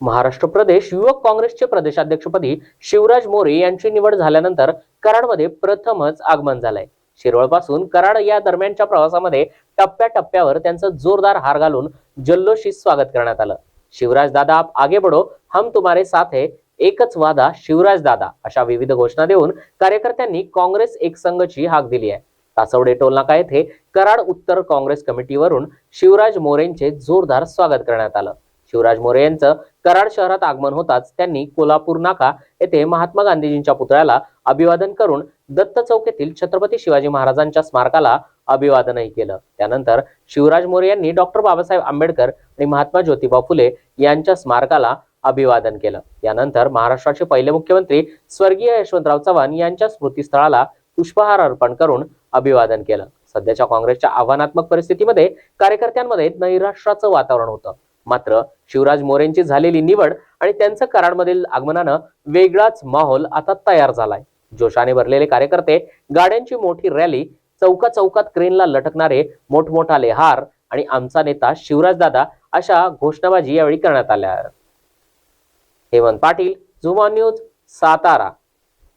महाराष्ट्र प्रदेश युवक काँग्रेसचे प्रदेशाध्यक्षपदी शिवराज मोरे यांची निवड झाल्यानंतर कराडमध्ये प्रथमच आगमन झालंय. शिरवळपासून कराड या दरम्यानच्या प्रवासामध्ये टप्प्याटप्प्यावर त्यांचं जोरदार हार घालून जल्लोषी स्वागत करण्यात आलं. शिवराज दादा आप आगे बडो हम तुम्हारे साथ है एकच वादा शिवराज दादा अशा विविध घोषणा देऊन कार्यकर्त्यांनी काँग्रेस एक संघची हाक दिली आहे. तासवडे टोलनाका येथे कराड उत्तर काँग्रेस कमिटीवरून शिवराज मोरेंचे जोरदार स्वागत करण्यात आलं. शिवराज मोरे यांचं कराड शहरात आगमन होताच त्यांनी कोल्हापूर नाका येथे महात्मा गांधीजींच्या पुतळ्याला अभिवादन करून दत्त चौक येथील छत्रपती शिवाजी महाराजांच्या स्मारकाला अभिवादनही केलं. त्यानंतर शिवराज मोरे यांनी डॉक्टर बाबासाहेब आंबेडकर आणि महात्मा ज्योतिबा फुले यांच्या स्मारकाला अभिवादन केलं. यानंतर महाराष्ट्राचे पहिले मुख्यमंत्री स्वर्गीय यशवंतराव चव्हाण यांच्या स्मृतीस्थळाला पुष्पहार अर्पण करून अभिवादन केलं. सध्याच्या काँग्रेसच्या आव्हानात्मक परिस्थितीमध्ये कार्यकर्त्यांमध्ये नैराश्राचं वातावरण होतं. मात्र शिवराज मोरेंची झालेली निवड आणि त्यांचं कराडमधील आगमनानं वेगळाच माहोल आता तयार झालाय. जोशाने भरलेले कार्यकर्ते गाड्यांची मोठी रॅली चौका चौकात क्रेनला लटकणारे मोठमोठाले हार आणि आमचा नेता शिवराजदादा अशा घोषणाबाजी यावेळी करण्यात आल्या. हेमंत पाटील झुमा न्यूज सातारा.